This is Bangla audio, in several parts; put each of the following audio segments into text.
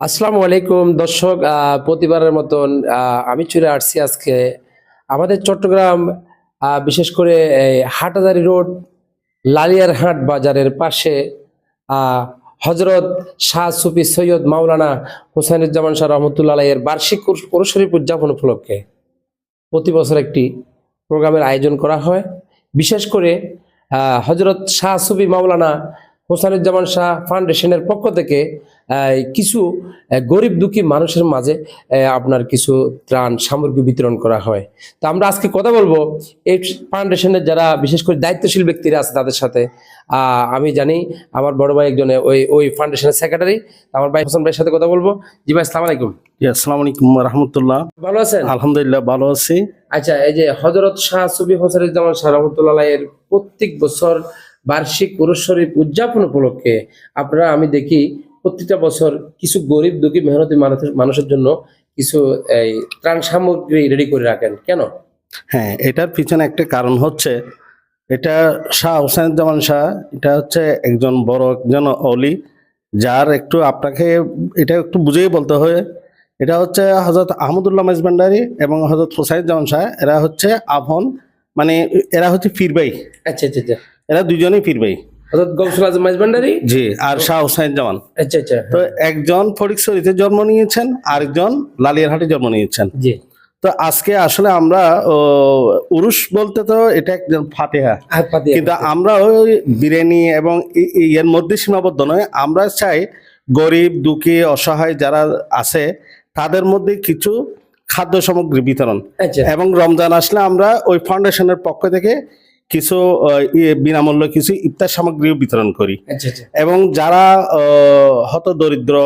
আসসালামু আলাইকুম, দর্শক প্রতিবারের মতন আমি চলে আসছি আজকে আমাদের চট্টগ্রাম বিশেষ করে এই হাটাজারি রোড লালিয়ারহাট বাজারের পাশে হজরত শাহ সুফি সৈয়দ মাওলানা হুসাইনুজ্জামান শাহ রহমতুল্লাহ এর বার্ষিক উরস উদযাপন উপলক্ষে প্রতি বছর একটি প্রোগ্রামের আয়োজন করা হয়। বিশেষ করে হজরত শাহ সুফি মাওলানা হোসানুজ্জামান শাহ ফাউন্ডেশনের পক্ষ থেকে কিছু গরিব দুঃখী মানুষের মাঝে আপনার কিছু ত্রাণ সামগ্রী বিতরণ করা হয়। তো আমরা আজকে কথা বলব এই ফাউন্ডেশনের যারা বিশেষ করে দায়িত্বশীল ব্যক্তিরা আছে তাদের সাথে। আমি জানি আমার বড় ভাই একজন ওই ওই ফাউন্ডেশনের সেক্রেটারি আমার ভাই হোসেন ভাইয়ের সাথে কথা বলব। জি ভাই আসসালামু আলাইকুম। আসসালামু আলাইকুম রহমতুল্লাহ। ভালো আছেন? আলহামদুলিল্লাহ ভালো আছি। আচ্ছা এই যে হজরত শাহ সুবি হোসানুজ্জামান শাহ রহমতুল্লাহ এর প্রত্যেক বছর বার্ষিক শরীফ উদযাপন উপলক্ষে আপনারা আমি দেখি প্রত্যেকটা বছর কিছু গরিব দুঃখী মেহনতি মানুষের মানুষের জন্য কিছু এই ত্রাণ সামগ্রী রেডি করে রাখেন। কেন? হ্যাঁ এটার পিছনে একটা কারণ হচ্ছে এটা শাহ হোসেনুজ্জামান শাহ এটা হচ্ছে একজন বড় একজন অলি যার একটু আপনাকে এটা একটু বুঝেই বলতে হয় এটা হচ্ছে হজরত আহমদুল্লাহ মেজবান্ডারি এবং হজরত হোসাইনুজ্জামান শাহ এরা হচ্ছে আপন মানে এরা হচ্ছে ফিরবাই আচ্ছা আচ্ছা আচ্ছা। এরা দুজনেই ফিরবাই হজরত গৌসুল আজম মাইজবান্ডারি জি আর শাহ হোসাইনুজ্জামান আচ্ছা আচ্ছা তো একজন ফটিকছড়িতে জন্ম নিয়েছেন আরেকজন লালিয়ারহাটে জন্ম নিয়েছেন। জি। তো আজকে আসলে আমরা উরুস বলতে তো এটা একজন ফাতেহা। কিন্তু আমরা ওই বিরিয়ানি এবং এর মধ্যে সীমাবদ্ধ নয় আমরা চাই গরিব দুঃখী অসহায় যারা আছে তাদের মধ্যে কিছু খাদ্য সামগ্রী বিতরণ। আচ্ছা। এবং রমজান আসলে আমরা ওই ফাউন্ডেশনের পক্ষ থেকে কিছু ইয়ে বিনামূল্য কিছু ইফতার সামগ্রীও বিতরণ করি। আচ্ছা আচ্ছা। এবং যারা হত দরিদ্র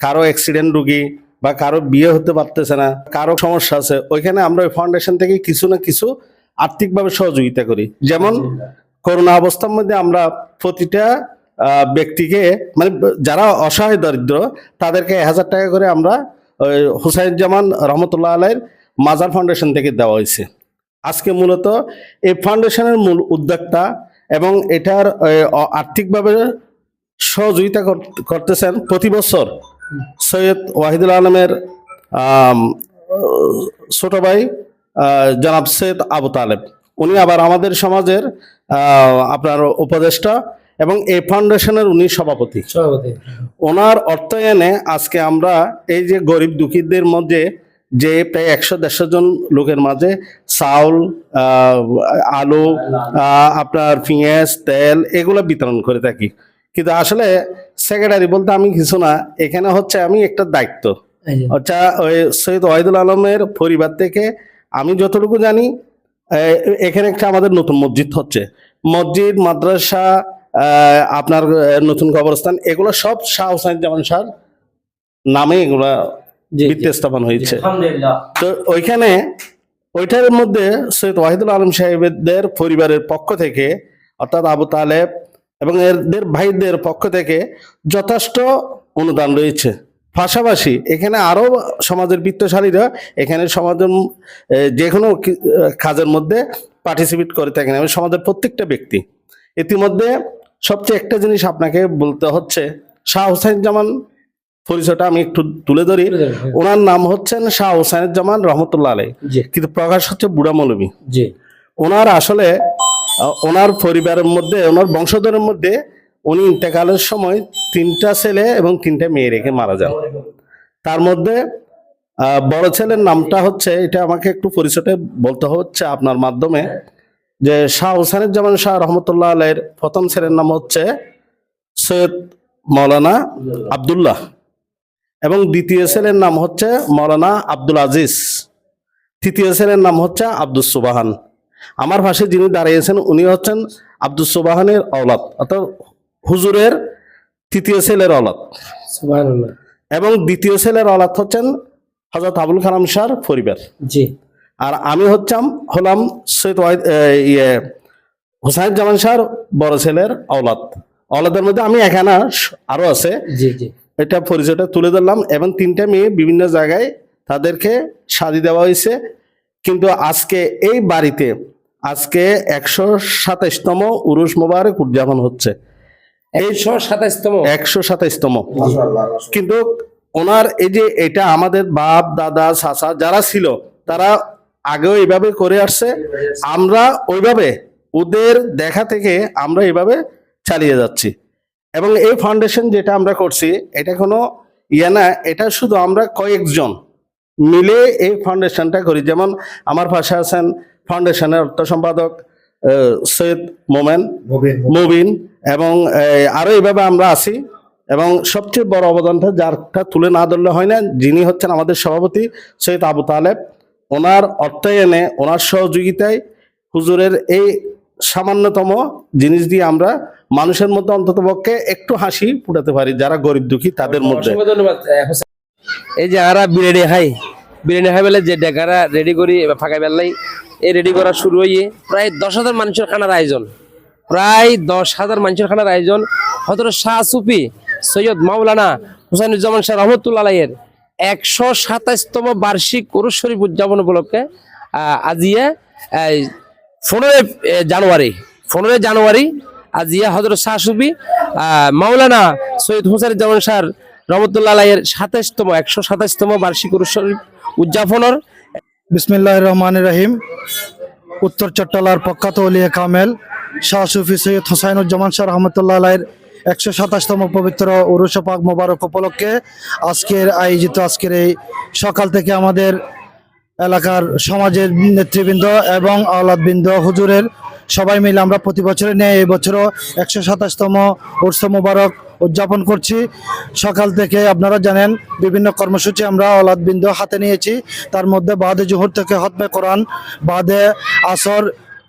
কারও অ্যাক্সিডেন্ট রুগী বা কারও বিয়ে হতে পারতেছে না কারও সমস্যা আছে ওইখানে আমরা ওই ফাউন্ডেশন থেকে কিছু না কিছু আর্থিকভাবে সহযোগিতা করি। যেমন করোনা অবস্থার মধ্যে আমরা প্রতিটা ব্যক্তিকে মানে যারা অসহায় দরিদ্র তাদেরকে এক হাজার টাকা করে আমরা ওই হুসাইনুজ্জামান রহমতুল্লাহ আলাইয়ের মাজার ফাউন্ডেশন থেকে দেওয়া হয়েছে। আজকে মূলত এই ফাউন্ডেশনের মূল উদ্যোক্তা এবং এটার আর্থিকভাবে সহযোগিতা কর- করতেছেন প্রতি বছর সৈয়দ ওয়াহিদুল আলমের ছোট ভাই জনাব সৈয়দ আবু তালেব। উনি আবার আমাদের সমাজের আপনার উপদেষ্টা এবং এই ফাউন্ডেশনের উনি সভাপতি। সভাপতি। ওনার অর্থায়নে আজকে আমরা এই যে গরিব দুঃখীদের মধ্যে যে প্রায় একশো দেড়শো জন লোকের মাঝে চাউল আলু আপনার পেঁয়াজ তেল এগুলো বিতরণ করে থাকি। কিন্তু আসলে সেক্রেটারি বলতে আমি কিছু না এখানে হচ্ছে আমি একটা দায়িত্ব। আচ্ছা ওই সৈয়দ ওয়াহিদুল আলমের পরিবার থেকে আমি যতটুকু জানি এখানে একটা আমাদের নতুন মসজিদ হচ্ছে। মসজিদ মাদ্রাসা আপনার নতুন কবরস্থান এগুলো সব শাহ জামান শাহ নামে এগুলা। ভিত্তি স্থাপন হয়েছে। তো ওইখানে ওইটার মধ্যে সৈয়দ ওয়াহিদুল আলম সাহেবদের পরিবারের পক্ষ থেকে, অর্থাৎ আবু তালেব এবং এদের ভাইদের পক্ষ থেকে যথেষ্ট অনুদান রয়েছে। পাশাপাশি এখানে আরও সমাজের বৃত্তশালীরা এখানে সমাজের যে কোনো কাজের মধ্যে পার্টিসিপেট করে থাকেন এবং সমাজের প্রত্যেকটা ব্যক্তি। ইতিমধ্যে সবচেয়ে একটা জিনিস আপনাকে বলতে হচ্ছে, শাহ হোসেন জামান পরিচয়টা আমি একটু তুলে ধরি। হ্যাঁ। ওনার নাম হচ্ছেন শাহ হোসেনুজ্জামান রহমতুল্লাহ আলাই জি। কিন্তু প্রকাশ হচ্ছে বুড়া মৌলবী। জি। ওনার আসলে ওনার পরিবারের মধ্যে ওনার বংশধরের মধ্যে উনি ইন্তেকালের সময় তিনটা ছেলে এবং তিনটা মেয়ে রেখে মারা যান। তার মধ্যে বড় ছেলের নামটা হচ্ছে এটা আমাকে একটু পরিচয়টা বলতে হচ্ছে আপনার মাধ্যমে যে শাহ হোসেনুজ্জামান শাহ রহমতুল্লাহ আলের প্রথম ছেলের নাম হচ্ছে সৈয়দ মৌলানা আবদুল্লাহ। এবং দ্বিতীয় ছেলের নাম হচ্ছে মৌলানা আব্দুল আজিজ। তৃতীয় ছেলের নাম হচ্ছে আব্দুল সুবাহান। আমার পাশে যিনি দাঁড়িয়েছেন উনি হচ্ছেন আব্দুল সুবাহানের অলাদ অর্থাৎ হুজুরের তৃতীয় ছেলের অলাদ এবং দ্বিতীয় ছেলের অলাদ হচ্ছেন হজরত আবুল কালাম শাহর পরিবার। জি। আর আমি হচ্ছাম হলাম সৈয়দ ইয়ে হুসাইন জামান শাহর বড় ছেলের অলাদ অলাদের মধ্যে আমি এখানে আরও আছে। জি জি। এটা পরিচয়টা তুলে ধরলাম এবং তিনটা মেয়ে বিভিন্ন জায়গায় তাদেরকে শাদি দেওয়া হয়েছে। কিন্তু আজকে এই বাড়িতে আজকে একশো সাতাইশতম উরুস মোবারক উদযাপন হচ্ছে। একশো সাতাইশতম? একশো সাতাইশতম। কিন্তু ওনার এই যে এটা আমাদের বাপ দাদা চাচা যারা ছিল তারা আগেও এইভাবে করে আসছে। আমরা ওইভাবে ওদের দেখা থেকে আমরা এইভাবে চালিয়ে যাচ্ছি। এবং এই ফাউন্ডেশন যেটা আমরা করছি এটা কোনো ইয়ে না এটা শুধু আমরা কয়েকজন মিলে এই ফাউন্ডেশনটা করি। যেমন আমার পাশে আছেন ফাউন্ডেশনের অর্থ সম্পাদক সৈয়দ মোমেন মুবিন। এবং আরও আরও এইভাবে আমরা আছি। এবং সবচেয়ে বড় অবদানটা যারটা তুলে না ধরলে হয় না যিনি হচ্ছেন আমাদের সভাপতি সৈয়দ আবু তালেব। ওনার অর্থায়নে ওনার সহযোগিতায় হুজুরের এই সামান্যতম জিনিস দিয়ে আমরা মানুষের মধ্যে অন্তত পক্ষে একটু হাসি ফুটাতে পারি যারা গরিব দুঃখী তাদের মধ্যে। এই যে আরা বিরিয়ানি খাই বিরিয়ানি খাই বেলে যে ডেকারা রেডি করি ফাঁকা বেলাই এই রেডি করা শুরু হইয়ে প্রায় দশ হাজার মানুষের খানার আয়োজন। প্রায় দশ হাজার মানুষের খানার আয়োজন। হজরত শাহ সুফি সৈয়দ মাওলানা হুসাইনুজ্জামান শাহ রহমতুল্লাহ আলাইয়ের একশো সাতাইশতম বার্ষিক উরুস শরীফ উদযাপন উপলক্ষে আহ, আজিয়ে পনেরোই জানুয়ারি। পনেরোই জানুয়ারি আজিয়া হজরত শাহ সুফি মাওলানা সৈয়দ হুসাইনুজ্জামান শাহ রহমতুল্লাহ আলাইয়ের সাতাইশতম, একশো সাতাইশতম বার্ষিক উদযাপনের। বিসমিল্লাহ রহমান রহিম। উত্তর চট্টলার প্রখ্যাত অলিয়া কামেল শাহ সুফি সৈয়দ হোসাইনুজ্জামান শাহ রহমতুল্লাহ আলাইয়ের একশো সাতাশতম পবিত্র উরুষ পাক মোবারক উপলক্ষে আজকের আয়োজিত আজকের এই সকাল থেকে আমাদের এলাকার সমাজের নেতৃবৃন্দ এবং আওলাদবৃন্দ, হুজুরের সবাই মিলে আমরা প্রতি বছরে নিয়ে এই বছরও একশো সাতাশতম উৎস মোবারক উদযাপন করছি। সকাল থেকে আপনারা জানেন, বিভিন্ন কর্মসূচি আমরা অলাদবৃন্দ হাতে নিয়েছি। তার মধ্যে বাদে জোহর থেকে হতমে কোরআন, বাদে আসর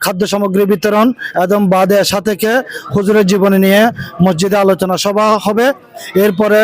খাদ্য সামগ্রী বিতরণ এবং বাদে এশা থেকে হুজুরের জীবনী নিয়ে মসজিদে আলোচনা সভা হবে। এরপরে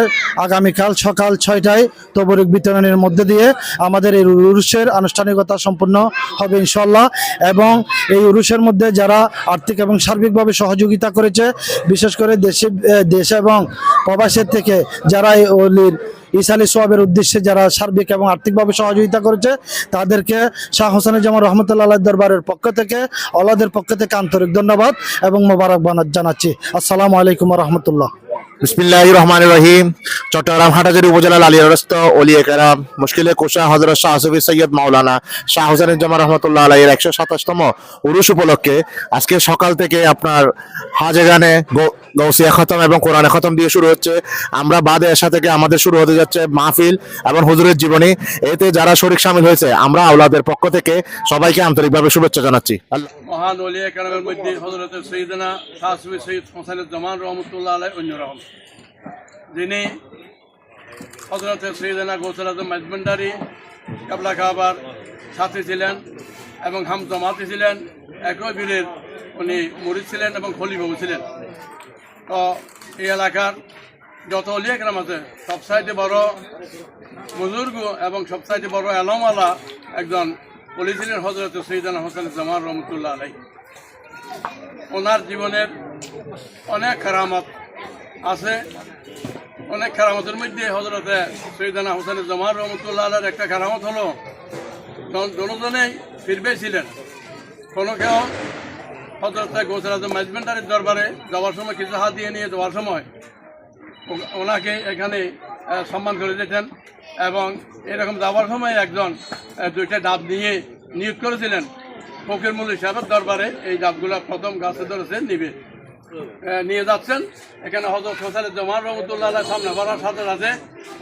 আগামীকাল সকাল ছয়টায় তবরিক বিতরণের মধ্যে দিয়ে আমাদের এই উরুষের আনুষ্ঠানিকতা সম্পূর্ণ হবে ইনশাল্লাহ এবং এই উরুষের মধ্যে যারা আর্থিক এবং সার্বিকভাবে সহযোগিতা করেছে, বিশেষ করে দেশে দেশ এবং প্রবাসের থেকে যারা এই অলির ইসালি সোয়াবের উদ্দেশ্যে যারা সার্বিক এবং আর্থিকভাবে সহযোগিতা করেছে, তাদেরকে শাহ হোসেনুজ্জামান রহমতুল্লাহ দরবারের পক্ষ থেকে অলাদের পক্ষ থেকে আন্তরিক ধন্যবাদ এবং মোবারকবাদ জানাচ্ছি। আসসালামু আলাইকুম রহমতুল্লাহ। বিসমিল্লাহ রহমান রহিম। চট্টগ্রাম হাটাজারি উপজেলা লালিয়ারস্ত অলি একরাম মুশকিলে কোষা হজরত শাহ সুফি সৈয়দ মাওলানা শাহ হোসেনুজ্জামান রহমতুল্লাহ আলাইয়ের একশো সাতাশতম উরুষ উপলক্ষে আজকে সকাল থেকে আপনার হাজে গানে গৌ- গৌসিয়া খতম এবং কোরআনে খতম দিয়ে শুরু হচ্ছে। আমরা বাদে এসা থেকে আমাদের শুরু হতে যাচ্ছে মাহফিল এবং হুজুরের জীবনী। এতে যারা শরিক সামিল হয়েছে, আমরা আওলাদের পক্ষ থেকে সবাইকে আন্তরিকভাবে শুভেচ্ছা জানাচ্ছি। মহান অলিয়া কালামের মধ্যে হজরত সৈয়দনা শাহসুবি সৈয়দ হোসেনের জামান রহমতুল্লাহ আলাই অন্য রহম যিনি হজরত সৈয়দনা গৌসল আজম মাজমন্ডারি কাবলা খাবার সাথী ছিলেন এবং হাম জমাতি ছিলেন। একই বীরের উনি মুরিদ ছিলেন এবং খলিবাবু ছিলেন। এই এলাকার যত অলিয়া গ্রাম আছে সবসাইতে বড় বুজুর্গ এবং সবসাইতে বড় আলমওয়ালা একজন পলিথিনের হজরত সৈদানা হোসেন জামান রহমতুল্লাহ আলাই ওনার জীবনের অনেক খারামত আছে। অনেক খারামতের মধ্যে হজরতে সৈদানা হোসেন জামান রহমতুল্লাহ আলার একটা খারামত হলো দুজনেই ফিরবে ছিলেন। কোনো কেউ হজরত গৌসর আজম ম্যানেজমেন্টারের দরবারে যাওয়ার সময় কিছু হাত দিয়ে নিয়ে যাওয়ার সময় ওনাকে এখানে সম্মান করে দিতেন এবং এরকম যাওয়ার সময় একজন দুইটা ডাব নিয়ে নিয়োগ করেছিলেন। ফকির মুল সাহেবের দরবারে এই ডাবগুলো প্রথম গাছে ধরেছে, নিবে। নিয়ে যাচ্ছেন। এখানে হজরত হোসেন জমান রহমতুল্লাহ সামনে বলার সাথে সাথে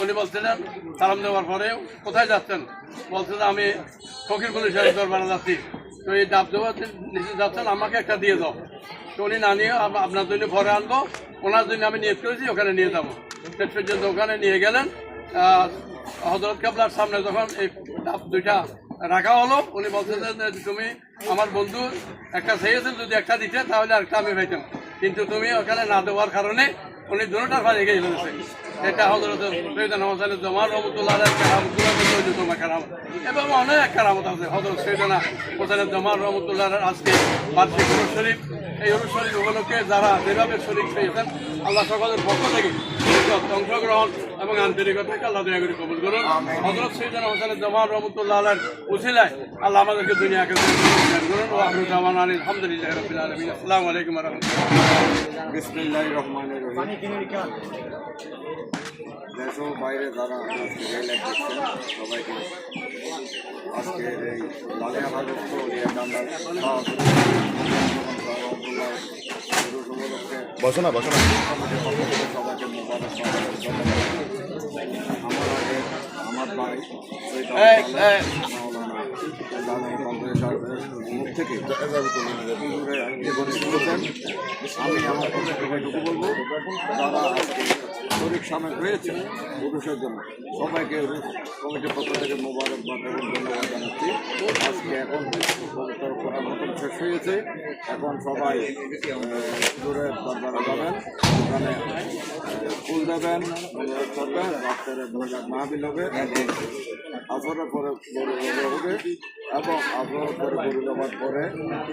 উনি বলছিলেন, সালাম দেওয়ার পরে কোথায় যাচ্ছেন? বলছিলেন আমি ফকির মুল সাহেবের দরবারে যাচ্ছি। তো এই ডাব দেওয়ার নিচে যাচ্ছেন, আমাকে একটা দিয়ে দাও। তো উনি না নিয়ে আপনার জন্য ঘরে আনব, ওনার জন্য আমি নিয়োগ করেছি ওখানে নিয়ে যাব। শেষ পর্যন্ত ওখানে নিয়ে গেলেন হজরত কাবলার সামনে যখন এই ডাব দুইটা রাখা হলো, উনি বলতেছেন যে তুমি আমার বন্ধু একটা চেয়েছে যদি একটা দিতে, তাহলে আরেকটা আমি পাইতাম কিন্তু তুমি ওখানে না দেওয়ার কারণে উনি দুটার ফাঁড়ি গিয়ে ফেলেছে এটা হজরত সৈয়দ হোসেন জমা রহমতুল্লাহ কারামতুল্লাহ থেকে অন্যতম কারামত এবং অনেক কারামত আছে। হজরত সৈয়দানা হোসেন জমা রহমতুল্লাহ আজকে বার্ষিক উরুস শরীফ এই উরুস শরীফ উপলক্ষে যারা যেভাবে শরীফ পেয়েছেন আল্লাহ সকলের পক্ষ থেকে অংশগ্রহণ এবং আন্তরিকতাকে আল্লাহ দয়া করে কবুল করুন। হজরত সৈয়দানা হোসেন জমান রহমতুল্লাহ আলার উসিলায় আল্লাহ আমাদেরকে দুনিয়াকে করুন। ও আহমদ জামান আলী আলহামদুলিল্লাহ রবিল আলমিন। আসসালামু আলাইকুম রহমতুল্লাহ। বিসমিল্লাহির দেশ ও বাইরে যারা সবাইকে আজকে এই লালিয়া বসো না। বসো না। আমার আগে থেকে আমি আমার এটুকু বলব যারা শরীর সামিল হয়েছে পুরুষের জন্য। সবাইকে কমিটির পক্ষ থেকে মোবারকবাদ এবং ধন্যবাদ জানাচ্ছি। আজকে এখন পবিত্র শেষ হয়েছে। এখন সবাই হুজুরের দরবারে যাবেন ওখানে ফুল দেবেন করবেন রাত্রে ভোজার মাহবিল হবে। এবং আসরের পরে গরু হবে এবং আসরের পরে গরু পরে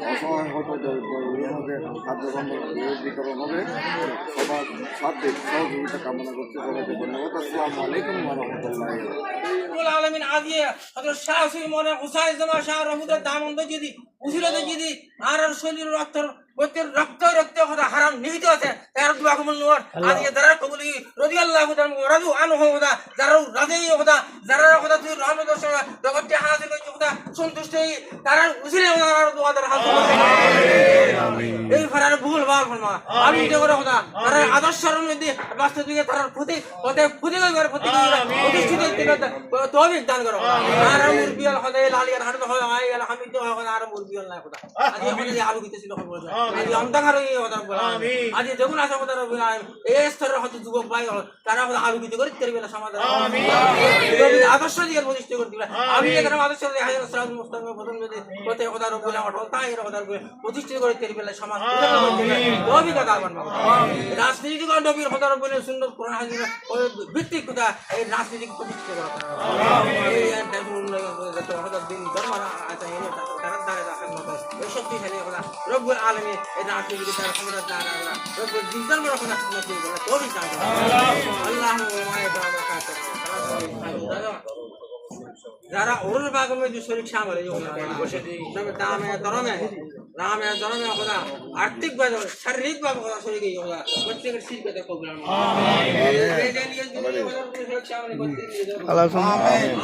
অসহায় হত দরিদ্রকে খাদ্যবন্ধ বিতরণ হবে সবার সাথে সহযোগিতা কামনা করছি সবাইকে ধন্যবাদ। আসসালামু আলাইকুম রহমতুল্লাহ আলামিন আজিয়ে হযরত শাহ সুই মনে হুসাইন জামা শাহ রহমতের দামন্দ যদি উজিলতে যদি আর আর শরীর রক্ত প্রত্যেক রক্ত রক্ত কথা হারাম নিহিত আছে তার দোয়া কবুল যারা কবুলি আনহু কথা যারা রাজি যারা কথা তুই হাজির দোয়া দ্বারা হাজির এই ফারার ভুল ভালো ফরমা আমি এটা করে কথা। তারা আদর্শের মধ্যে বাস্তবিক তার প্রতি প্রতি করে প্রতি প্রতিষ্ঠিত তৌফিক দান করো। আর মুরবিয়াল হদে লালিয়ার হাড় হয় আই আল হামিদ হয় আর মুরবিয়াল না কথা। আজ এখন যে আলু দিতে ছিল খবর আজ অন্ধকার হয়ে কথা বলা আজ যখন আসা কথা এই স্তরের হয়তো যুবক ভাই তারা আলু করে তেরে বেলা সমাধান আমিন আদর্শ দিয়ে প্রতিষ্ঠা করে দিবে। আমি এখানে আদর্শ দিয়ে হাজার প্রথম যদি প্রতি কথা রবিল আমার তাই এর কথা প্রতিষ্ঠিত করে তেরে বেলা সমাজ নবী কথা বানবো রাজনীতি নবীর কথা রবিল সুন্দর কোরআন হাজির ভিত্তিক কথা এই রাজনীতিকে প্রতিষ্ঠিত করা দিন ধর্ম আছে তারা দ্বারা রাখার মতো এই শক্তিশালী কথা রব্বুল আলমী এই রাজনীতিকে তারা ক্ষমতার দ্বারা রব্বুল দিন ধর্ম রক্ষণা যারা অরুণ বাগমে যে শরীর সামলে বসে দামে দরমে রামে দরমে কথা আর্থিক ভাবে শারীরিক ভাবে কথা শরীর গিয়ে কথা প্রত্যেকের শীত কথা কবুল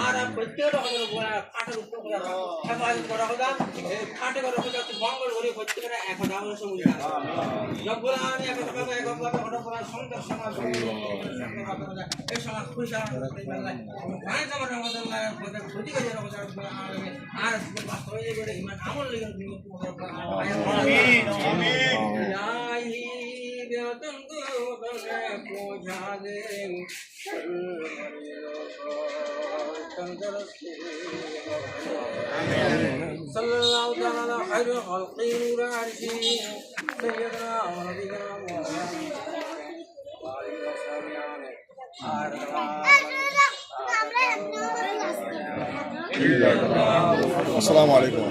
আর প্রত্যেকটা কথা বলা কাঠের উপর কথা হেফাজত করা কথা কাঠে করা কথা মঙ্গল করে প্রত্যেকের এক কথা হলো সমুদ্র জব্বুল আমি এক কথা এক কথা কথা সুন্দর সমাজ এই সমাজ খুশি ভাই তোমার রহমতুল্লাহ ক্ষতি করে আর বাস্তবে আমল লেগে صلى الله تعالى على خير نور عرشه سيدنا ونبينا السلام عليكم.